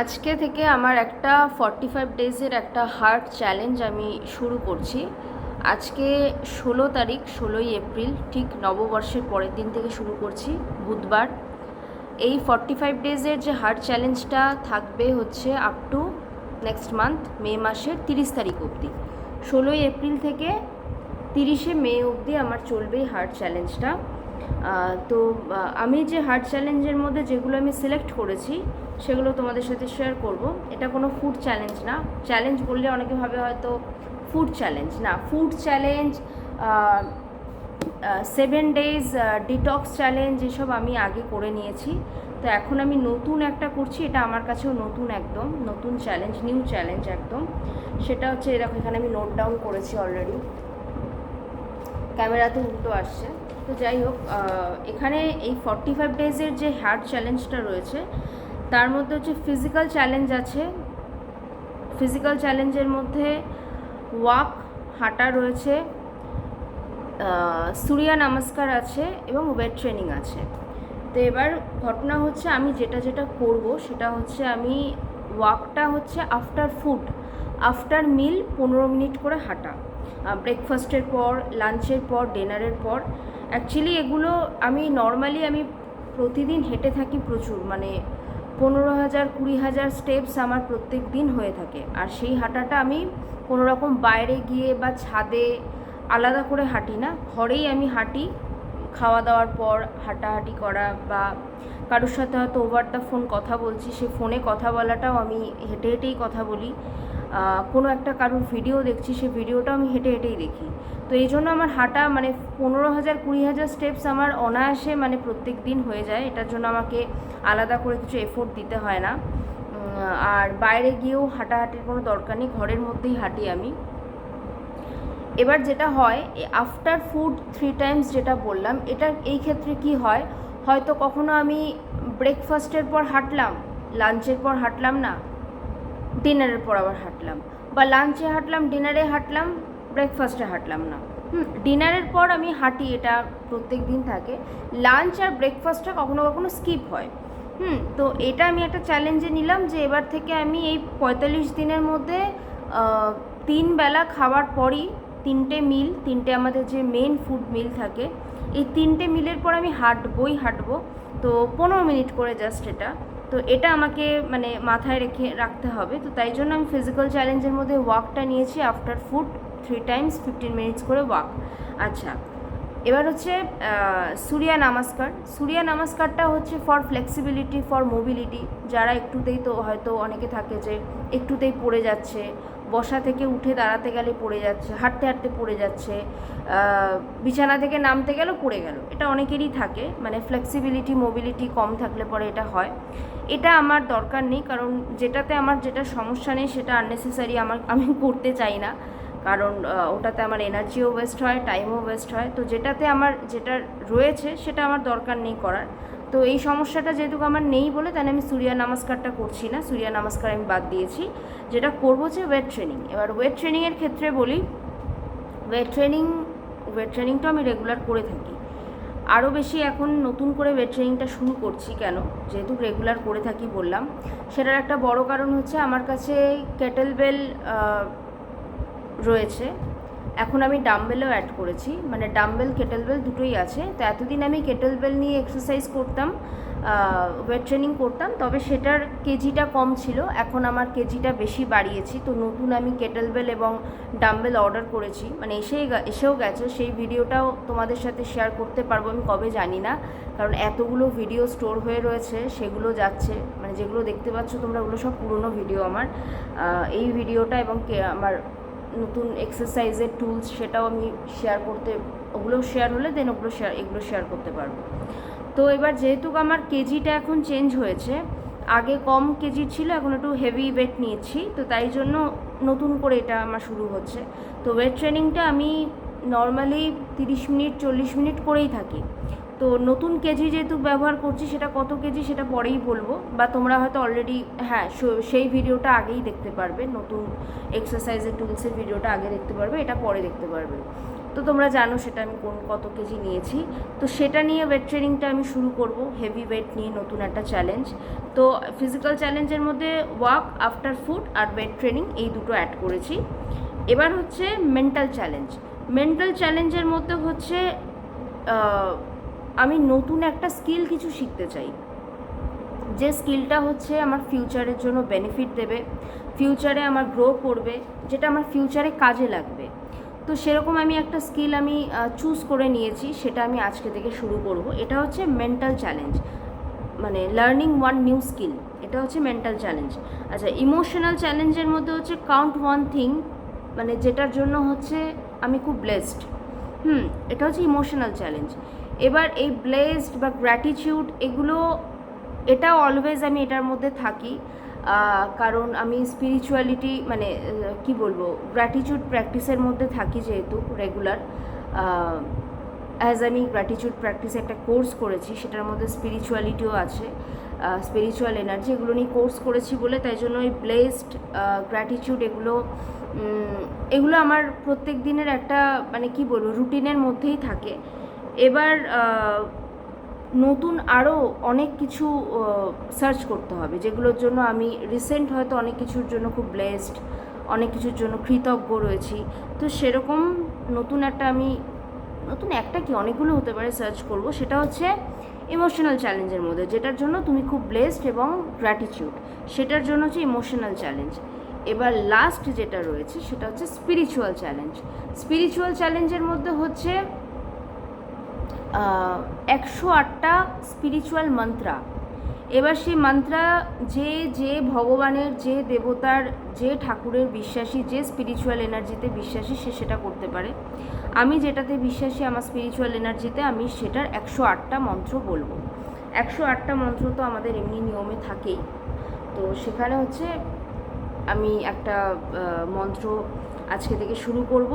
আজকে থেকে আমার একটা ফর্টি ফাইভ ডেজের একটা হার্ট চ্যালেঞ্জ আমি শুরু করছি। আজকে ষোলো তারিখ, ষোলোই এপ্রিল, ঠিক নববর্ষের পরের দিন থেকে শুরু করছি, বুধবার। এই ফর্টি ফাইভ ডেজের যে হার্ট চ্যালেঞ্জটা থাকবে হচ্ছে up to next month May মাসের তিরিশ তারিখ অবধি। ষোলোই এপ্রিল থেকে তিরিশে মে অবধি আমার চলবে এই হার্ট চ্যালেঞ্জটা তো আমি যে হার্ট চ্যালেঞ্জের মধ্যে যেগুলো আমি সিলেক্ট করেছি, সেগুলো তোমাদের সাথে শেয়ার করব। এটা কোনো ফুড চ্যালেঞ্জ না। চ্যালেঞ্জ বললে অনেকে ভাবে হয়তো ফুড চ্যালেঞ্জ না। Food challenge seven days detox challenge এসব আমি আগে করে নিয়েছি। তো এখন আমি নতুন একটা করছি, এটা আমার কাছেও নতুন একদম, নতুন চ্যালেঞ্জ নিউ চ্যালেঞ্জ একদম। সেটা হচ্ছে এরকম এখানে আমি নোট ডাউন করেছি অলরেডি ক্যামেরাতে উল্টো আসছে। তো যাই হোক এখানে এই ফর্টি ফাইভ ডেজের যে হার্ট চ্যালেঞ্জটা রয়েছে, তার মধ্যে হচ্ছে ফিজিক্যাল চ্যালেঞ্জ আছে। ফিজিক্যাল চ্যালেঞ্জের মধ্যে ওয়াক হাঁটা রয়েছে সূর্য নমস্কার আছে এবং ওয়েট ট্রেনিং আছে। তো এবার ঘটনা হচ্ছে আমি যেটা যেটা করব, সেটা হচ্ছে আমি ওয়াকটা হচ্ছে আফটার ফুড আফটার মিল পনেরো মিনিট করে হাঁটা। ব্রেকফাস্টের পর লাঞ্চের পর ডিনারের পর। অ্যাকচুয়ালি এগুলো আমি নর্মালি আমি প্রতিদিন হেঁটে থাকি প্রচুর। মানে পনেরো হাজার, কুড়ি হাজার স্টেপস আমার প্রত্যেক দিন হয়ে থাকে। আর সেই হাঁটাটা আমি কোনো রকম বাইরে গিয়ে বা ছাদে আলাদা করে হাঁটি না। ঘরেই আমি হাঁটি। খাওয়া দাওয়ার পর হাঁটাহাঁটি করা বা কারোর সাথে হয়তো ওভার দ্য ফোন কথা বলছি, সে ফোনে কথা বলাটাও আমি হেঁটে হেঁটেই কথা বলি। কোনো একটা কারোর ভিডিও দেখছি, সে ভিডিওটা আমি হেঁটে হেঁটেই দেখি। তো এই জন্য আমার হাঁটা মানে পনেরো হাজার, কুড়ি হাজার স্টেপস আমার অনায়াসে মানে প্রত্যেক দিন হয়ে যায়। এটার জন্য আমাকে আলাদা করে কিছু এফোর্ট দিতে হয় না। আর বাইরে গিয়েও হাঁটাহাঁটির কোনো দরকার নেই, ঘরের মধ্যেই হাঁটি আমি। এবার যেটা হয় আফটার ফুড থ্রি টাইমস যেটা বললাম, এটা এই ক্ষেত্রে কি হয়? হয়তো কখনো আমি ব্রেকফাস্টের পর হাঁটলাম লাঞ্চের পর হাঁটলাম না। ডিনারের পর আবার হাঁটলাম। বা লাঞ্চে হাঁটলাম ডিনারে হাঁটলাম ব্রেকফাস্টে হাঁটলাম না। হুম, ডিনারের পর আমি হাঁটি, এটা প্রত্যেক দিন থাকে। লাঞ্চ আর ব্রেকফাস্টটা কখনো কখনো স্কিপ হয়। হুম, তো এটা আমি একটা চ্যালেঞ্জে নিলাম যে এবার থেকে আমি এই পঁয়তাল্লিশ দিনের মধ্যে তিন বেলা খাওয়ার পরই তিনটে মিল তিনটে আমাদের যে মেন ফুড মিল থাকে, এই তিনটে মিলের পর আমি হাঁটবই হাঁটবো। তো পনেরো মিনিট করে জাস্ট এটা। তো এটা আমাকে মানে মাথায় রেখে রাখতে হবে। তো তাই জন্য আমি ফিজিক্যাল চ্যালেঞ্জের মধ্যে ওয়াকটা নিয়েছি after food three times fifteen minutes করে ওয়াক আচ্ছা এবার হচ্ছে সূর্যা নমস্কার। সূর্যা নমস্কারটা হচ্ছে ফর ফ্লেক্সিবিলিটি ফর মোবিলিটি যারা একটুতেই তো হয়তো অনেকে থাকে যে একটুতেই পড়ে যাচ্ছে বসা থেকে উঠে দাঁড়াতে গেলে পড়ে যাচ্ছে, হাঁটতে হাঁটতে পড়ে যাচ্ছে বিছানা থেকে নামতে গেলেও পড়ে গেল। এটা অনেকেরই থাকে মানে ফ্লেক্সিবিলিটি মোবিলিটি কম থাকলে পরে এটা হয়। এটা আমার দরকার নেই, কারণ যেটাতে আমার যেটা সমস্যা নেই সেটা আননেসেসারি আমার, আমি করতে চাই না। কারণ ওটাতে আমার এনার্জিও ওয়েস্ট হয় টাইমও ওয়েস্ট হয়। তো যেটাতে আমার, যেটা রয়েছে সেটা আমার দরকার নেই করার। তো এই সমস্যাটা যেহেতু আমার নেই বলে, তাহলে আমি সূর্য নমস্কারটা করছি না। সূর্য নমস্কার আমি বাদ দিয়েছি। যেটা করব যে ওয়েট ট্রেনিং এবার ওয়েট ট্রেনিংয়ের ক্ষেত্রে বলি ওয়েট ট্রেনিং ওয়েট ট্রেনিংটা আমি রেগুলার করে থাকি। আরও বেশি এখন নতুন করে ওয়েট ট্রেনিংটা শুরু করছি কেন? যেহেতু রেগুলার করে থাকি বললাম। সেটার একটা বড় কারণ হচ্ছে আমার কাছে কেটেল বেল রয়েছে। এখন আমি ডাম্বেলও অ্যাড করেছি। মানে ডাম্বেল কেটেলবেল দুটোই আছে। তো এতদিন আমি কেটেলবেল নিয়ে এক্সারসাইজ করতাম ওয়েট ট্রেনিং করতাম, তবে সেটার কেজিটা কম ছিল। এখন আমার কেজিটা বেশি বাড়িয়েছি। তো নতুন আমি কেটেলবেল এবং ডাম্বেল অর্ডার করেছি। মানে এসেই এসেও গেছে। সেই ভিডিওটাও তোমাদের সাথে শেয়ার করতে পারব, আমি কবে জানি না। কারণ এতগুলো ভিডিও স্টোর হয়ে রয়েছে, সেগুলো যাচ্ছে। মানে যেগুলো দেখতে পাচ্ছ তোমরা, ওগুলো সব পুরনো ভিডিও আমার। এই ভিডিওটা এবং আমার নতুন এক্সারসাইজের টুলস সেটাও আমি শেয়ার করতে, ওগুলো শেয়ার হলে দেন ওগুলো শেয়ার এগুলো শেয়ার করতে পারব। তো এবার যেহেতু আমার কেজিটা এখন চেঞ্জ হয়েছে, আগে কম কেজি ছিল, এখন একটু হেভি ওয়েট নিয়েছি, তো তাই জন্য নতুন করে এটা আমার শুরু হচ্ছে। তো ওয়েট ট্রেনিংটা আমি নর্মালি তিরিশ মিনিট, চল্লিশ মিনিট করেই থাকি। তো নতুন কেজি যেহেতু ব্যবহার করছি, সেটা কত কেজি সেটা পরেই বলব। বা তোমরা হয়তো অলরেডি হ্যাঁ সেই ভিডিওটা আগেই দেখতে পারবে। নতুন এক্সারসাইজের টুলসের ভিডিওটা আগে দেখতে পারবে, এটা পরে দেখতে পারবে। তো তোমরা জানো সেটা আমি কোন, কত কেজি নিয়েছি। তো সেটা নিয়ে ওয়েট ট্রেনিংটা আমি শুরু করব হেভি ওয়েট নিয়ে নতুন একটা চ্যালেঞ্জ তো ফিজিক্যাল চ্যালেঞ্জের মধ্যে ওয়াক আফটার ফুড আর ওয়েট ট্রেনিং এই দুটো অ্যাড করেছি। এবার হচ্ছে মেন্টাল চ্যালেঞ্জ মেন্টাল চ্যালেঞ্জের মধ্যে হচ্ছে আমি নতুন একটা স্কিল কিছু শিখতে চাই। যে স্কিলটা হচ্ছে আমার ফিউচারের জন্য বেনিফিট দেবে ফিউচারে আমার গ্রো করবে, যেটা আমার ফিউচারে কাজে লাগবে। তো সেরকম আমি একটা স্কিল আমি চুজ করে নিয়েছি, সেটা আমি আজকে থেকে শুরু করব। এটা হচ্ছে মেন্টাল চ্যালেঞ্জ মানে লার্নিং ওয়ান নিউ স্কিল এটা হচ্ছে মেন্টাল চ্যালেঞ্জ আচ্ছা ইমোশনাল চ্যালেঞ্জের মধ্যে হচ্ছে কাউন্ট ওয়ান থিং মানে যেটার জন্য হচ্ছে আমি খুব ব্লেসড হুম, এটা হচ্ছে ইমোশনাল চ্যালেঞ্জ এবার এই ব্লেসড বা গ্র্যাটিটিউড এগুলো এটা অলওয়েজ আমি এটার মধ্যে থাকি। কারণ আমি স্পিরিচুয়ালিটি মানে কি বলব গ্র্যাটিটিউড প্র্যাকটিসের মধ্যে থাকি যেহেতু রেগুলার অ্যাজ আমি গ্র্যাটিটিউড প্র্যাকটিসে একটা কোর্স করেছি, সেটার মধ্যে স্পিরিচুয়ালিটিও আছে। স্পিরিচুয়াল এনার্জি এগুলো নিয়ে কোর্স করেছি বলে, তাই জন্য এই ব্লেসড গ্র্যাটিটিউড এগুলো এগুলো আমার প্রত্যেক দিনের একটা মানে কি বলব রুটিনের মধ্যেই থাকে। এবার নতুন আরও অনেক কিছু সার্চ করতে হবে, যেগুলোর জন্য আমি রিসেন্ট হয়তো অনেক কিছুর জন্য খুব ব্লেসড অনেক কিছুর জন্য কৃতজ্ঞ রয়েছি। তো সেরকম নতুন একটা আমি, নতুন একটা কি অনেকগুলো হতে পারে সার্চ করব, সেটা হচ্ছে ইমোশনাল চ্যালেঞ্জের মধ্যে, যেটার জন্য তুমি খুব ব্লেসড এবং গ্র্যাটিটিউড সেটার জন্য হচ্ছে ইমোশনাল চ্যালেঞ্জ এবার লাস্ট যেটা রয়েছে, সেটা হচ্ছে স্পিরিচুয়াল চ্যালেঞ্জ স্পিরিচুয়াল চ্যালেঞ্জের মধ্যে হচ্ছে একশো আটটা স্পিরিচুয়াল মন্ত্রা এবার সেই মন্ত্রা যে যে ভগবানের, যে দেবতার, যে ঠাকুরের বিশ্বাসী, যে স্পিরিচুয়াল এনার্জিতে বিশ্বাসী সে সেটা করতে পারে। আমি যেটাতে বিশ্বাসী আমার স্পিরিচুয়াল এনার্জিতে আমি সেটার একশো আটটা মন্ত্র বলব। একশো আটটা মন্ত্র তো আমাদের এমনি নিয়মে থাকেই। তো সেখানে হচ্ছে আমি একটা মন্ত্র আজকে থেকে শুরু করব।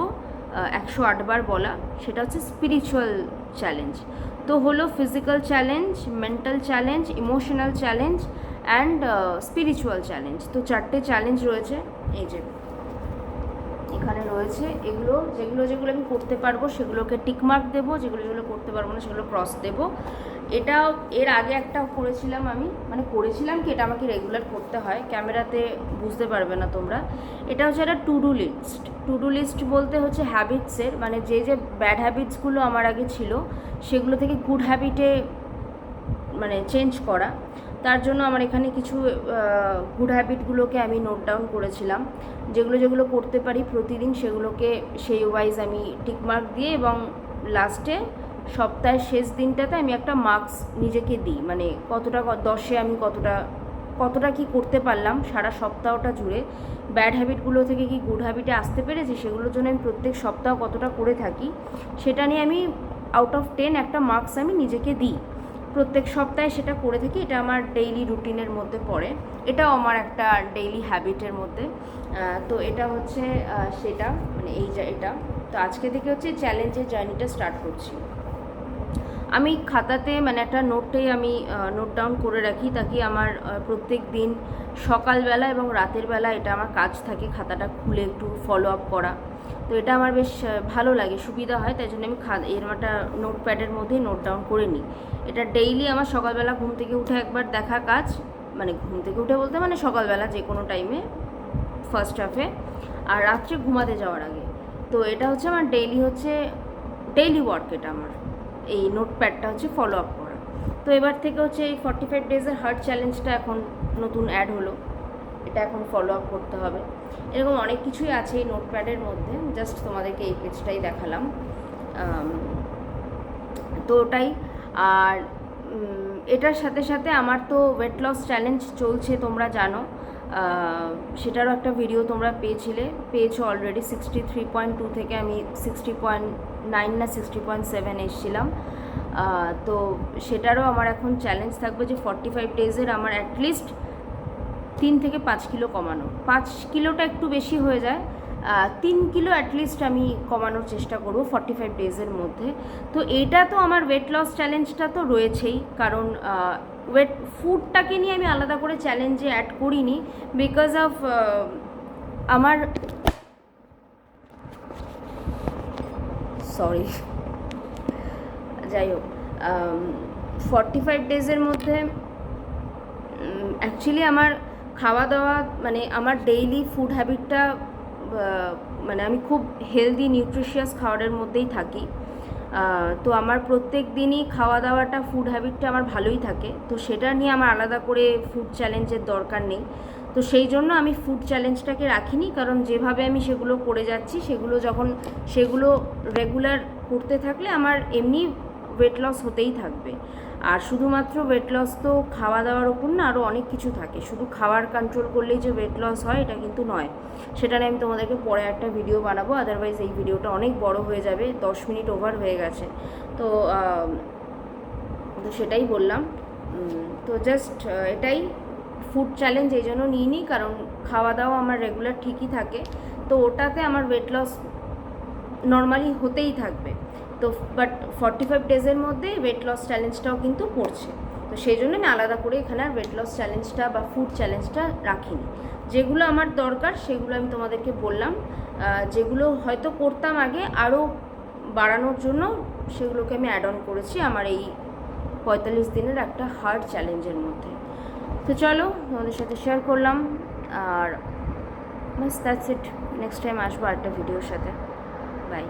একশো আটবার বলা, সেটা হচ্ছে স্পিরিচুয়াল চ্যালেঞ্জ তো হলো physical challenge mental challenge emotional challenge and spiritual challenge তো চারটে চ্যালেঞ্জ রয়েছে, এই যে এখানে রয়েছে এগুলো, যেগুলো যেগুলো আমি করতে পারব, সেগুলোকে টিকমার্ক দেবো, যেগুলো যেগুলো করতে পারব না, সেগুলো ক্রস দেবো। এটা এর আগে একটা করেছিলাম আমি মানে করেছিলাম কি এটা আমাকে রেগুলার করতে হয়, ক্যামেরাতে বুঝতে পারবে না তোমরা। এটা হচ্ছে একটা to do list to do list বলতে হচ্ছে হ্যাবিটসের মানে যে যে ব্যাড হ্যাবিটসগুলো আমার আগে ছিল, সেগুলো থেকে গুড হ্যাবিটে মানে চেঞ্জ করা। তার জন্য আমার এখানে কিছু গুড হ্যাবিটগুলোকে আমি নোট ডাউন করেছিলাম। যেগুলো যেগুলো করতে পারি প্রতিদিন, সেগুলোকে সেই ওয়াইজ আমি টিকমার্ক দিয়ে এবং লাস্টে সপ্তাহের শেষ দিনটাতে আমি একটা মার্কস নিজেকে দিই। মানে কতটা দশে আমি কতটা কতটা কি করতে পারলাম সারা সপ্তাহটা জুড়ে। ব্যাড হ্যাবিটগুলো থেকে কি গুড হ্যাবিটে আসতে পেরেছি সেগুলোর জন্য আমি প্রত্যেক সপ্তাহ কতটা করে থাকি সেটা নিয়ে আমি আউট অফ টেন একটা মার্কস আমি নিজেকে দিই। প্রত্যেক সপ্তাহে সেটা করে থাকি, এটা আমার ডেইলি রুটিনের মধ্যে পড়ে। এটাও আমার একটা ডেইলি হ্যাবিটের মধ্যে। তো এটা হচ্ছে সেটা মানে এই যা এটা। তো আজকে থেকে হচ্ছে চ্যালেঞ্জের জার্নিটা স্টার্ট করছি। আমি খাতাতে মানে একটা নোটে আমি নোট ডাউন করে রাখি তাকে আমার প্রত্যেক দিন সকালবেলা এবং রাতের বেলা এটা আমার কাজ থাকে খাতাটা খুলে একটু ফলো আপ করা। তো এটা আমার বেশ ভালো লাগে, সুবিধা হয় তাই জন্য আমি খা এরম একটা নোট প্যাডের মধ্যেই নোট ডাউন করে নিই। এটা ডেইলি আমার সকালবেলা ঘুম থেকে উঠে একবার দেখা কাজ মানে ঘুম থেকে উঠে বলতে মানে সকালবেলা যে কোনো টাইমে ফার্স্ট হাফে আর রাত্রে ঘুমাতে যাওয়ার আগে। তো এটা হচ্ছে আমার ডেইলি হচ্ছে ডেইলি ওয়ার্ক এটা আমার। এই নোটপ্যাডটা হচ্ছে ফলো আপ করা। তো এবার থেকে হচ্ছে এই ফর্টি ফাইভ ডেজের হার্ট চ্যালেঞ্জটা এখন নতুন অ্যাড হলো। এটা এখন ফলো আপ করতে হবে। এরকম অনেক কিছুই আছে এই নোটপ্যাডের মধ্যে। জাস্ট তোমাদেরকে এই পেজটাই দেখালাম। তো ওটাই। আর এটার সাথে সাথে আমার তো ওয়েট লস চ্যালেঞ্জ চলছে, তোমরা জানো। সেটারও একটা ভিডিও তোমরা পেয়েছিলে, পেয়েছ already sixty three point two থেকে আমি সিক্সটি পয়েন্ট নাইন না সিক্সটি পয়েন্ট সেভেন এসেছিলাম। তো সেটারও আমার এখন চ্যালেঞ্জ থাকবে যে ফর্টি ফাইভ ডেজের আমার অ্যাটলিস্ট তিন থেকে পাঁচ কিলো কমানো। পাঁচ কিলোটা একটু বেশি হয়ে যায় তিন কিলো অ্যাটলিস্ট আমি কমানোর চেষ্টা করব ফর্টি ফাইভ ডেজের মধ্যে। তো এটা তো আমার ওয়েট লস চ্যালেঞ্জটা তো রয়েছেই, কারণ ওয়েট ফুডটাকে নিয়ে আমি আলাদা করে চ্যালেঞ্জে অ্যাড করিনি বিকজ অফ আমার সরি যাই হোক ফর্টি ফাইভ ডেজের মধ্যে অ্যাকচুয়ালি আমার খাওয়া দাওয়া মানে আমার ডেইলি ফুড হ্যাবিটটা মানে আমি খুব হেলদি নিউট্রিশিয়াস খাবারের মধ্যেই থাকি। তো আমার প্রত্যেক দিনই খাওয়া দাওয়াটা ফুড হ্যাবিটটা আমার ভালোই থাকে। তো সেটা নিয়ে আমার আলাদা করে ফুড চ্যালেঞ্জের দরকার নেই। তো সেই জন্য আমি ফুড চ্যালেঞ্জটাকে রাখিনি, কারণ যেভাবে আমি সেগুলো করে যাচ্ছি, সেগুলো যখন, সেগুলো রেগুলার করতে থাকলে আমার এমনি ওয়েট লস হতেই থাকবে। আর শুধুমাত্র ওয়েট লস তো খাওয়া দাওয়ার ওপর না আরও অনেক কিছু থাকে। শুধু খাবার কন্ট্রোল করলেই যে ওয়েট লস হয়, এটা কিন্তু নয়। সেটা নিয়ে আমি তোমাদেরকে পরে একটা ভিডিও বানাবো। আদারওয়াইজ এই ভিডিওটা অনেক বড় হয়ে যাবে, দশ মিনিট ওভার হয়ে গেছে। তো তো সেটাই বললাম। তো জাস্ট এটাই ফুড চ্যালেঞ্জ এই জন্য নিই নিইনি। কারণ খাওয়া দাওয়া আমার রেগুলার ঠিকই থাকে। তো ওটাতে আমার ওয়েট লস নর্মালি হতেই থাকবে। তো বাট ফর্টি ফাইভ ডেজের মধ্যে ওয়েট লস চ্যালেঞ্জটাও কিন্তু পড়ছে তো সেই জন্য আমি আলাদা করে এখানে আর ওয়েট লস চ্যালেঞ্জটা বা ফুড চ্যালেঞ্জটা রাখিনি। যেগুলো আমার দরকার, সেগুলো আমি তোমাদেরকে বললাম। যেগুলো হয়তো করতাম আগে, আরও বাড়ানোর জন্য সেগুলোকে আমি অ্যাড অন করেছি আমার এই পঁয়তাল্লিশ দিনের একটা হার্ড চ্যালেঞ্জের মধ্যে। তো চলো, তোমাদের সাথে শেয়ার করলাম। আর বাস দ্যাটস ইট নেক্সট টাইম আসব আরেকটা ভিডিওর সাথে। বাই